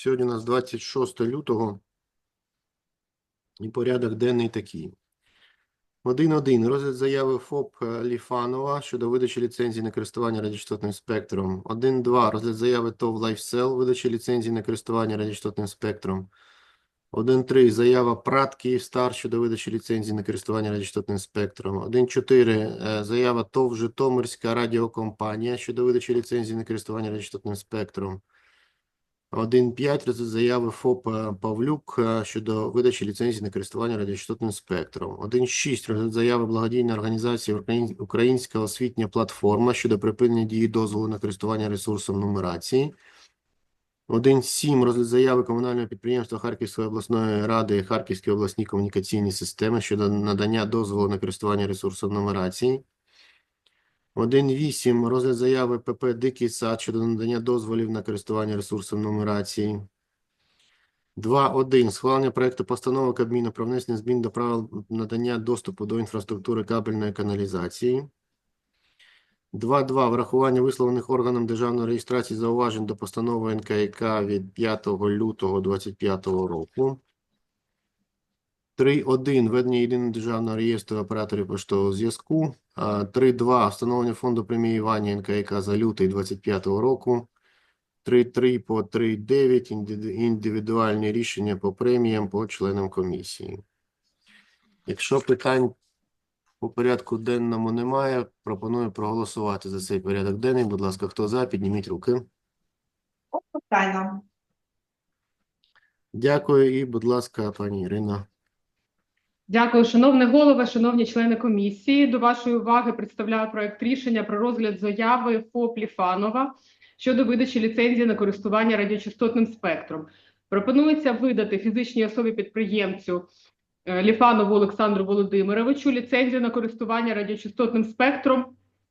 Сьогодні у нас 26 лютого. І порядок денний такий. 1.1. Розгляд заяви ФОП е, Ліфанова щодо видачі ліцензії на користування радіочастотним спектром. 1.2. Розгляд заяви ТОВ LifeCell, видачі ліцензії на користування радіочастотним спектром. 1.3. Заява ПРАТ Київстар щодо видачі ліцензії на користування радіочастотним спектром. 1.4. е, Заява ТОВ Житомирська радіокомпанія щодо видачі ліцензії на користування радіочастотним спектром. 1.5. Розгляд заяви ФОП е, Павлюк е, щодо видачі ліцензії на користування радіочастотним спектром. 1.6. Розгляд заяви благодійної організації Українська освітня платформа щодо припинення дії дозволу на користування ресурсом нумерації. 1.7. Розгляд заяви комунального підприємства Харківської обласної ради Харківські обласні комунікаційні системи щодо надання дозволу на користування ресурсом нумерації. 1.8. Розгляд заяви ПП Дикий сад щодо надання дозволів на користування ресурсом нумерації. 2.1. Схвалення проекту постанови Кабміну про внесення змін до правил надання доступу до інфраструктури кабельної каналізації. 2.2. Врахування висловлених органом державної реєстрації зауважень до постанови НКК від 5 лютого 2025 року. 3.1. Ведення єдиного державного реєстру операторів поштового зв'язку. А, 3.2. Встановлення фонду преміювання НКК за лютий 2025 року. 3.3 по 3.9. індиви- Індивідуальні рішення по преміям по членам комісії. Якщо питань по порядку денному немає, пропоную проголосувати за цей порядок денний. Будь ласка, хто за, підніміть руки. Одностайно. Дякую і, будь ласка, пані Ірина. Дякую, шановний голове, шановні члени комісії. До вашої уваги представляю проект рішення про розгляд заяви ФОП Ліфанова щодо видачі ліцензії на користування радіочастотним спектром. Пропонується видати фізичній особі підприємцю е, Ліфанову Олександру Володимировичу ліцензію на користування радіочастотним спектром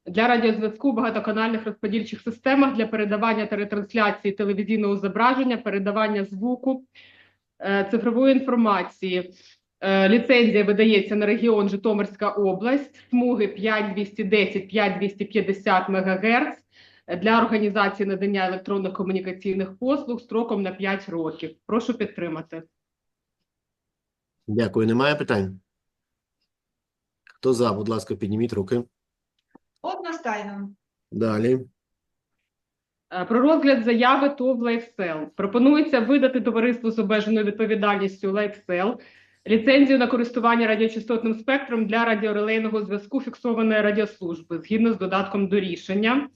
для радіозв'язку в багатоканальних розподільчих системах для передавання та ретрансляції телевізійного зображення, передавання звуку, е, цифрової інформації. Е, Ліцензія видається на регіон Житомирська область, смуги 5210-5250 МГц для організації надання електронних комунікаційних послуг строком на 5 років. Прошу підтримати. Дякую. Немає питань? Хто за, будь ласка, підніміть руки. Одностайно. Далі. Е, Про розгляд заяви ТОВ «Лайфсел». Пропонується видати товариству з обмеженою відповідальністю «Лайфсел» ліцензію на користування радіочастотним спектром для радіорелейного зв'язку фіксованої радіослужби згідно з додатком до рішення.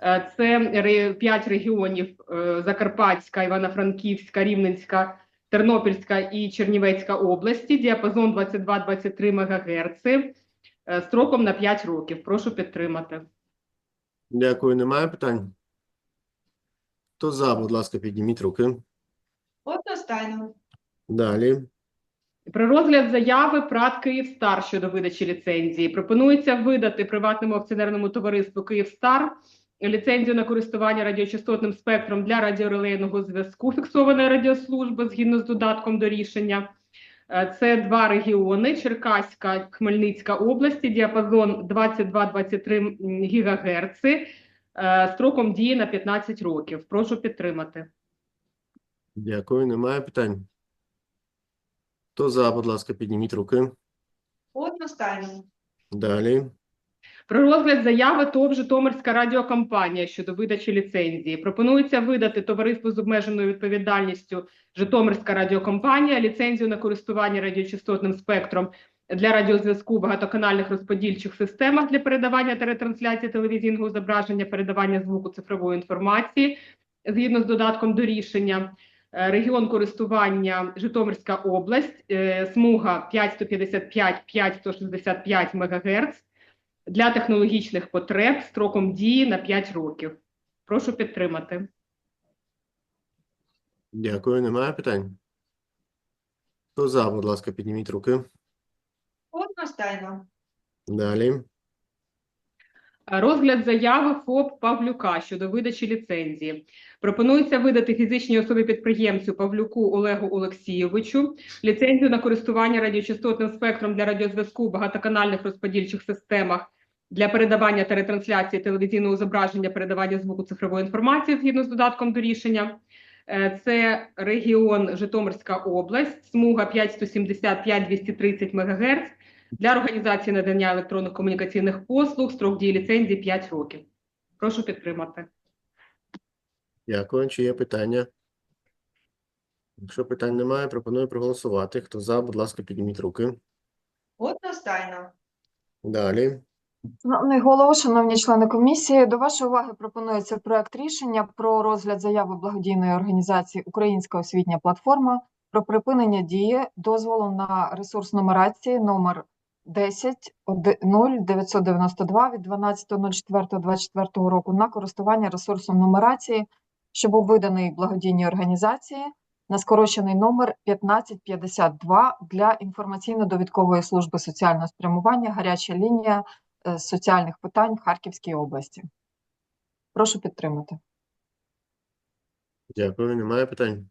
Е, Це п'ять регіонів е, Закарпатська, Івано-Франківська, Рівненська, Тернопільська і Чернівецька області, діапазон 22-23 МГц, е, строком на 5 років. Прошу підтримати. Дякую. Немає питань? Хто за, будь ласка, підніміть руки. Одностайно. Далі. Про розгляд заяви ПРАТ «Київстар» щодо видачі ліцензії. Пропонується видати приватному акціонерному товариству «Київстар» ліцензію на користування радіочастотним спектром для радіорелейного зв'язку фіксованої радіослужби згідно з додатком до рішення. Е, Це два регіони: Черкаська, Хмельницька області, діапазон 22-23 ГГц, е, строком дії на 15 років. Прошу підтримати. Дякую. Немає питань? Хто за, будь ласка, підніміть руки. Одностайно. Далі. Про розгляд заяви ТОВ Житомирська радіокомпанія щодо видачі ліцензії. Пропонується видати товариству з обмеженою відповідальністю Житомирська радіокомпанія ліцензію на користування радіочастотним спектром для радіозв'язку в багатоканальних розподільчих системах для передавання та ретрансляції телевізійного зображення, передавання звуку цифрової інформації згідно з додатком до рішення. Е, Регіон користування Житомирська область, е, смуга 5155-5165 МГц для технологічних потреб строком дії на 5 років. Прошу підтримати. Дякую. Немає питань? Хто за, будь ласка, підніміть руки. Одностайно. Далі. Розгляд заяви ФОП Павлюка щодо видачі ліцензії. Пропонується видати фізичній особі підприємцю Павлюку Олегу Олексійовичу ліцензію на користування радіочастотним спектром для радіозв'язку в багатоканальних розподільчих системах для передавання та ретрансляції телевізійного зображення, передавання звуку цифрової інформації згідно з додатком до рішення. Е, Це регіон Житомирська область, смуга 5175-230 МГц для організації надання електронних комунікаційних послуг, строк дії ліцензії 5 років. Прошу підтримати. Дякую. Чи є питання? Якщо питань немає, пропоную проголосувати. Хто за, будь ласка, підніміть руки. Одностайно. Далі. Шановний голово, шановні члени комісії, до вашої уваги пропонується проект рішення про розгляд заяви благодійної організації Українська освітня платформа про припинення дії дозволу на ресурс нумерації номер 10 0992 від 12.04.24 року на користування ресурсом нумерації, що був виданий благодійній організації на скорочений номер 1552 для інформаційно-довідкової служби соціального спрямування гаряча лінія е, соціальних питань в Харківській області. Прошу підтримати. Дякую. Немає питань?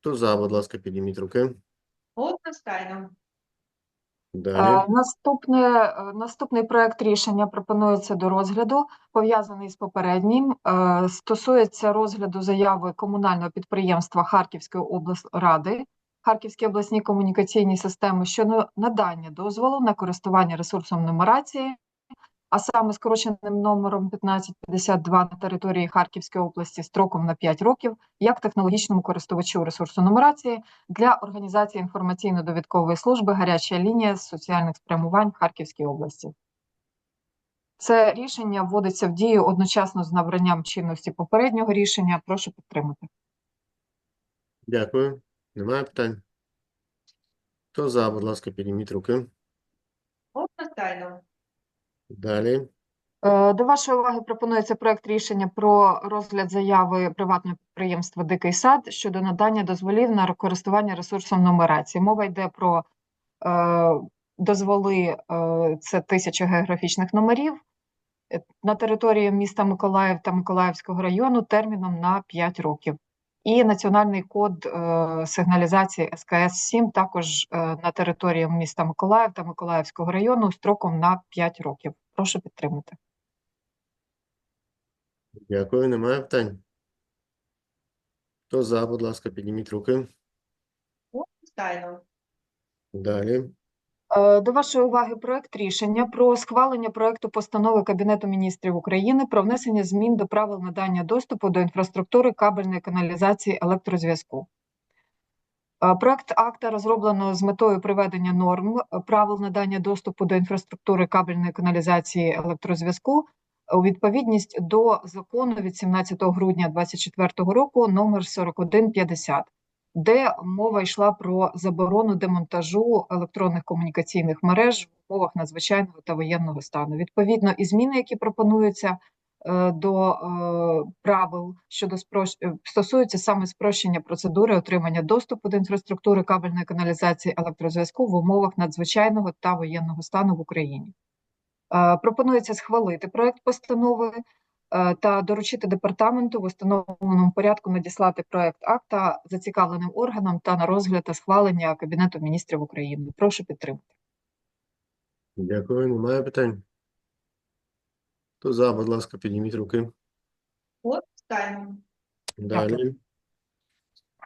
Хто за, будь ласка, підніміть руки. Одностайно. Е, Наступне, е, наступний проект рішення пропонується до розгляду, пов'язаний з попереднім. Е, Стосується розгляду заяви комунального підприємства Харківської облради, Харківській обласній комунікаційній системи щодо надання дозволу на користування ресурсом нумерації, а саме скороченим номером 1552 на території Харківської області строком на 5 років, як технологічному користувачу ресурсу нумерації для організації інформаційно-довідкової служби гаряча лінія з соціальних спрямувань в Харківській області. Це рішення вводиться в дію одночасно з набранням чинності попереднього рішення. Прошу підтримати. Дякую. Немає питань? Хто за, будь ласка, підніміть руки. Одностайно. Далі. Е, До вашої уваги пропонується проект рішення про розгляд заяви приватного підприємства Дикий сад щодо надання дозволів на користування ресурсом нумерації. Мова йде про е, дозволи, е, це тисяча географічних номерів е, на території міста Миколаїв та Миколаївського району терміном на 5 років. І національний код е, сигналізації СКС-7 також е, на території міста Миколаїв та Миколаївського району строком на 5 років. Прошу підтримати. Дякую. Немає питань? Хто за, будь ласка, підніміть руки. Далі. Е, До вашої уваги проект рішення про схвалення проекту постанови Кабінету міністрів України про внесення змін до правил надання доступу до інфраструктури кабельної каналізації електрозв'язку. Е, Проект акта розроблено з метою приведення норм е, правил надання доступу до інфраструктури кабельної каналізації електрозв'язку у відповідність до закону від 17 грудня 2024 року номер 4150 де мова йшла про заборону демонтажу електронних комунікаційних мереж в умовах надзвичайного та воєнного стану. Відповідно, і зміни, які пропонуються е, до е, правил щодо спрощ... е, стосуються саме спрощення процедури отримання доступу до інфраструктури кабельної каналізації електрозв'язку в умовах надзвичайного та воєнного стану в Україні. Пропонується схвалити проект постанови та доручити департаменту в установленому порядку надіслати проект акта зацікавленим органам та на розгляд та схвалення Кабінету міністрів України. Прошу підтримати. Дякую. Немає питань? Хто за, будь ласка, підніміть руки. Одностайно. Далі.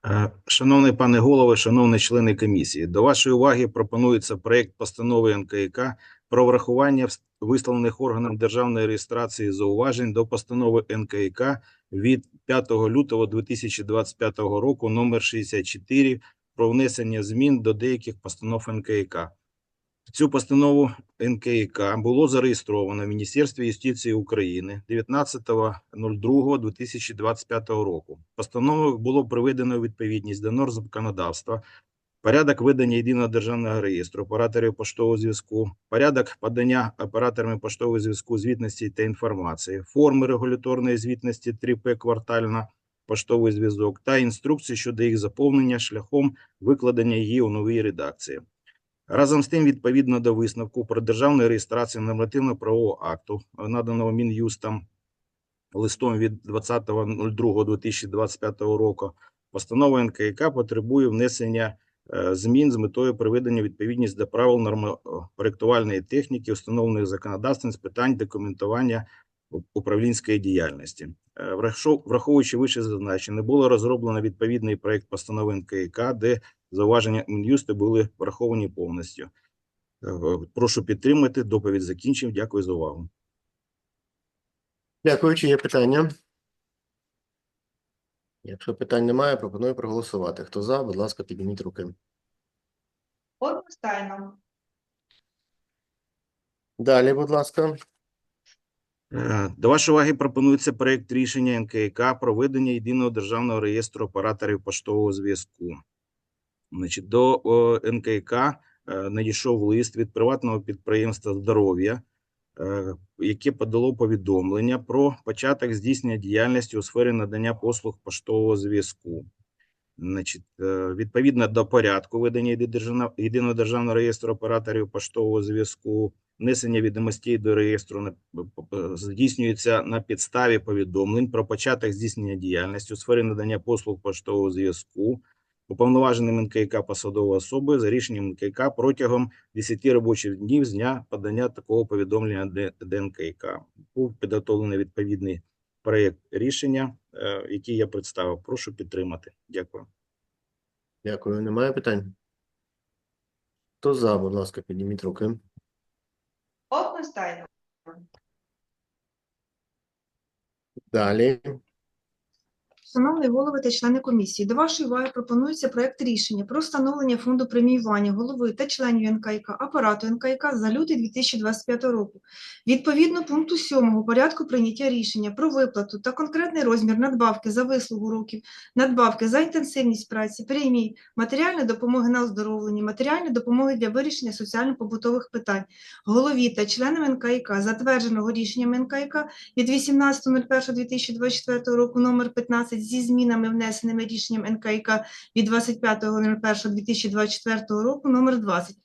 Е, Шановний пане голово, шановні члени комісії, до вашої уваги пропонується проект постанови НКК про врахування висловлених органам державної реєстрації зауважень до постанови НКК від 5 лютого 2025 року номер 64 про внесення змін до деяких постанов НКК. Цю постанову НКК було зареєстровано в Міністерстві юстиції України 19.02.2025 року. Постановою було приведено відповідність до норм законодавства, порядок видання єдиного державного реєстру операторів поштового зв'язку, порядок подання операторами поштового зв'язку звітності та інформації, форми регуляторної звітності 3П квартальна поштовий зв'язок та інструкції щодо їх заповнення шляхом викладення її у новій редакції. Разом з тим, відповідно до висновку про державну реєстрацію нормативно-правового акту, е, наданого Мін'юстом листом від 20.02.2025 року, постанова НКК потребує внесення е, змін з метою приведення відповідність до правил нормопроектувальної техніки, встановлених законодавством з питань документування управлінської діяльності. Е, Враховуючи вище зазначене, було розроблено відповідний проект постанови НКК, де зауваження Мін'юсту були враховані повністю. Е, Прошу підтримати. Доповідь закінчив. Дякую за увагу. Дякую. Чи є питання? Якщо питань немає, пропоную проголосувати. Хто за, будь ласка, підніміть руки. Одностайно. Далі, будь ласка. Е, До вашої уваги пропонується проект рішення НКК про ведення єдиного державного реєстру операторів поштового зв'язку. Значить, до НКК е, надійшов лист від приватного підприємства здоров'я, е, яке подало повідомлення про початок здійснення діяльності у сфері надання послуг поштового зв'язку. Значить, е, відповідно до порядку ведення єдиного державного реєстру операторів поштового зв'язку, внесення відомостей до реєстру здійснюється на підставі повідомлень про початок здійснення діяльності у сфері надання послуг поштового зв'язку уповноваженим НКК посадовою особою за рішенням НКК протягом 10 робочих днів з дня подання такого повідомлення ДНКК. Був підготовлений відповідний проєкт рішення, е, який я представив. Прошу підтримати. Дякую. Дякую. Немає питань? Хто за, будь ласка, підніміть руки. Одностайно. Далі. Шановний голови та члени комісії, до вашої уваги пропонується проект рішення про встановлення фонду преміювання голови та членів НКК, апарату НКК за лютий 2025 року. Відповідно пункту 7 порядку прийняття рішення про виплату та конкретний розмір надбавки за вислугу років, надбавки за інтенсивність праці, премій, матеріальної допомоги на оздоровлення, матеріальної допомоги для вирішення соціально-побутових питань, голові та членам НКК, затвердженого рішенням НКК від 18.01.2024 року номер 15 зі змінами, внесеними рішенням НКК від 25.01.2024 року номер 20.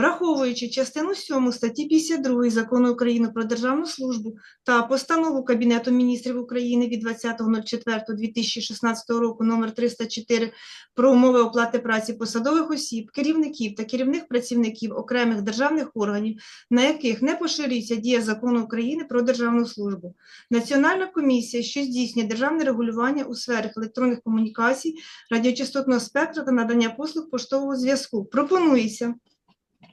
Враховуючи частину 7 статті 52 Закону України про державну службу та постанову Кабінету міністрів України від 20.04.2016 року номер 304 про умови оплати праці посадових осіб, керівників та керівних працівників окремих державних органів, на яких не поширюється дія Закону України про державну службу. Національна комісія, що здійснює державне регулювання у сферах електронних комунікацій, радіочастотного спектру та надання послуг поштового зв'язку, пропонується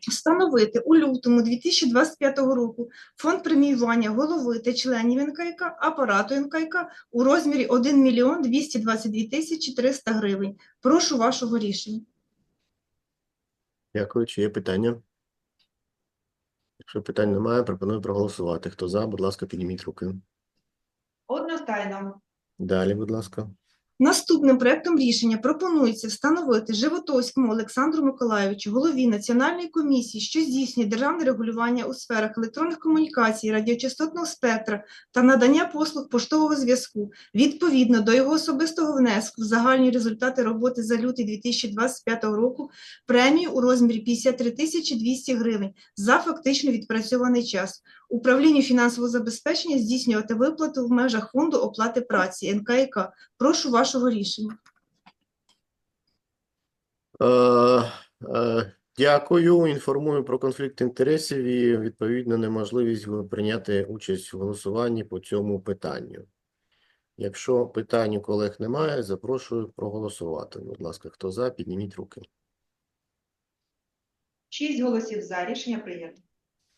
встановити у лютому 2025 року фонд преміювання голови та членів НКК, апарату НКК у розмірі 1 мільйон 222 тисячі 300 гривень. Прошу вашого рішення. Дякую. Чи є питання? Якщо питань немає, пропоную проголосувати. Хто за, будь ласка, підніміть руки. Одностайно. Далі, будь ласка. Наступним проектом рішення пропонується встановити Животовському Олександру Миколайовичу, голові Національної комісії, що здійснює державне регулювання у сферах електронних комунікацій, радіочастотного спектра та надання послуг поштового зв'язку, відповідно до його особистого внеску в загальні результати роботи за лютий 2025 року, премію у розмірі 53 тисячі 200 гривень за фактично відпрацьований час. Управлінню фінансового забезпечення здійснювати виплату в межах фонду оплати праці НКК. Прошу вашого рішення. Е, е, Дякую. Інформую про конфлікт інтересів і відповідно неможливість прийняти участь в голосуванні по цьому питанню. Якщо питань у колег немає, запрошую проголосувати. Будь ласка, хто за, підніміть руки. Шість голосів за. Рішення прийнято.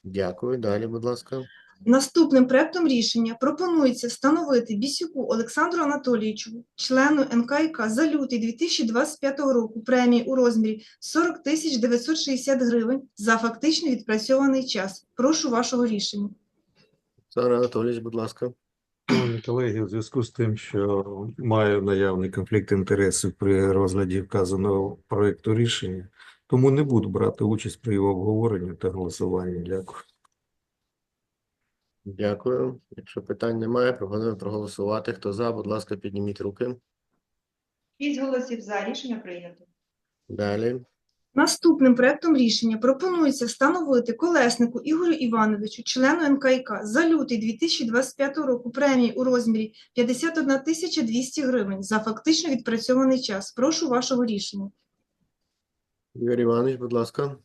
Дякую. Далі, будь ласка. Наступним проектом рішення пропонується встановити Бісюку Олександру Анатолійовичу, члену НКК за лютий 2025 року премії у розмірі 40 тисяч 960 гривень за фактично відпрацьований час. Прошу вашого рішення. Олександр Анатолійович, будь ласка. Шановні колеги, у зв'язку з тим, що маю наявний конфлікт інтересів при розгляді вказаного проекту рішення, тому не буду брати участь при його обговоренні та голосуванні. Дякую. Дякую. Якщо питань немає, пропоную проголосувати. Хто за, будь ласка, підніміть руки. Шість голосів за. Рішення прийнято. Далі. Наступним проектом рішення пропонується встановити Колеснику Ігорю Івановичу, члену НКК, за лютий 2025 року премії у розмірі 51 тисяча 200 гривень за фактично відпрацьований час. Прошу вашого рішення. Ігор Іванович, будь ласка.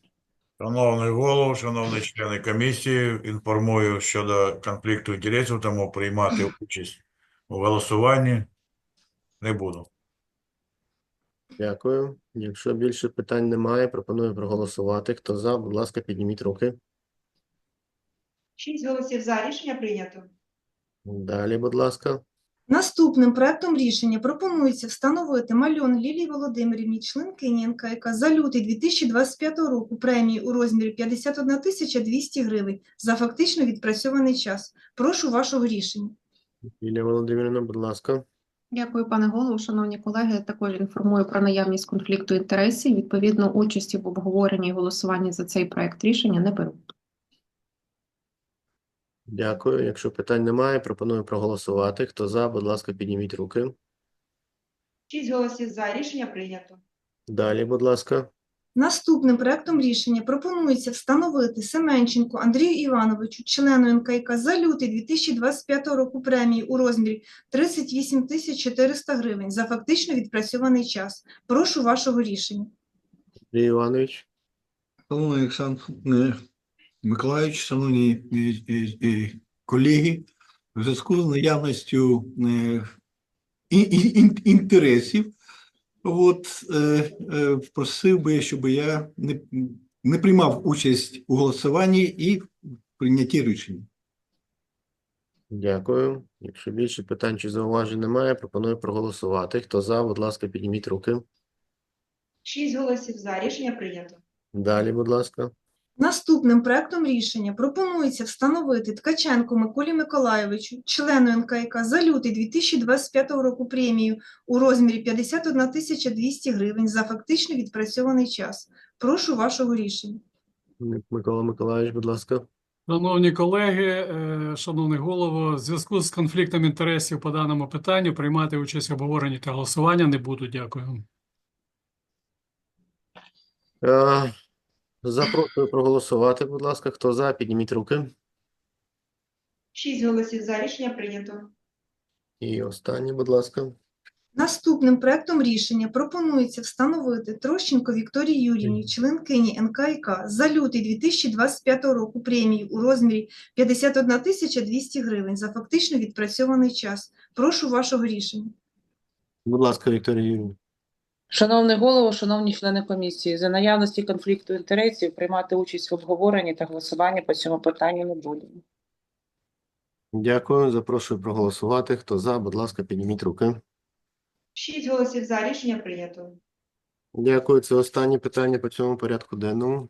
Шановний голово, шановні члени комісії, інформую щодо конфлікту інтересів, тому приймати участь у голосуванні не буду. Дякую. Якщо більше питань немає, пропоную проголосувати. Хто за, будь ласка, підніміть руки. Шість голосів за. Рішення прийнято. Далі, будь ласка. Наступним проектом рішення пропонується встановити Мальон Лілії Володимирівні, членкині НКК за лютий 2025 року премії у розмірі 51 тисяча 200 гривень за фактично відпрацьований час. Прошу вашого рішення. Юлія Володимирівна, будь ласка. Дякую, пане голово. Шановні колеги, також інформую про наявність конфлікту інтересів. Відповідно, участі в обговоренні і голосуванні за цей проект рішення не беру. Дякую. Якщо питань немає, пропоную проголосувати. Хто за, будь ласка, підніміть руки. Шість голосів за. Рішення прийнято. Далі, будь ласка. Наступним проектом рішення пропонується встановити Семенченку Андрію Івановичу, члену НКК за лютий 2025 року премії у розмірі 38 тисяч 400 гривень за фактично відпрацьований час. Прошу вашого рішення. Андрій Іванович. Шановний Олександр е, Миколаївич, шановні е, е, е, колеги, в зв'язку з наявністю ін- ін- ін- інтересів, от, просив би, щоб я не, не приймав участь у голосуванні і в прийнятті рішення. Дякую. Якщо більше питань чи зауважень немає, пропоную проголосувати. Хто за, будь ласка, підніміть руки. Шість голосів за. Рішення прийнято. Далі, будь ласка. Наступним проектом рішення пропонується встановити Ткаченку Миколі Миколайовичу, члену НКК за лютий 2025 року премію у розмірі 51 тисяча 200 гривень за фактично відпрацьований час. Прошу вашого рішення. Микола Миколаївич, будь ласка. Шановні колеги, е, шановний голово, в зв'язку з конфліктом інтересів по даному питанню приймати участь в обговоренні та голосування не буду. Дякую. Запрошую проголосувати, будь ласка. Хто за, підніміть руки. Шість голосів за. Рішення прийнято. І останнє, будь ласка. Наступним проектом рішення пропонується встановити Трощенко Вікторії Юріївні, членкині НКК за лютий 2025 року премію у розмірі 51 тисяча 200 гривень за фактично відпрацьований час. Прошу вашого рішення. Будь ласка, Вікторія Юрійовна. Шановний голово, шановні члени комісії, за наявності конфлікту інтересів приймати участь в обговоренні та голосуванні по цьому питанню не будемо. Дякую. Запрошую проголосувати. Хто за, будь ласка, підніміть руки. Шість голосів за. Рішення прийнято. Дякую. Це останнє питання по цьому порядку денному.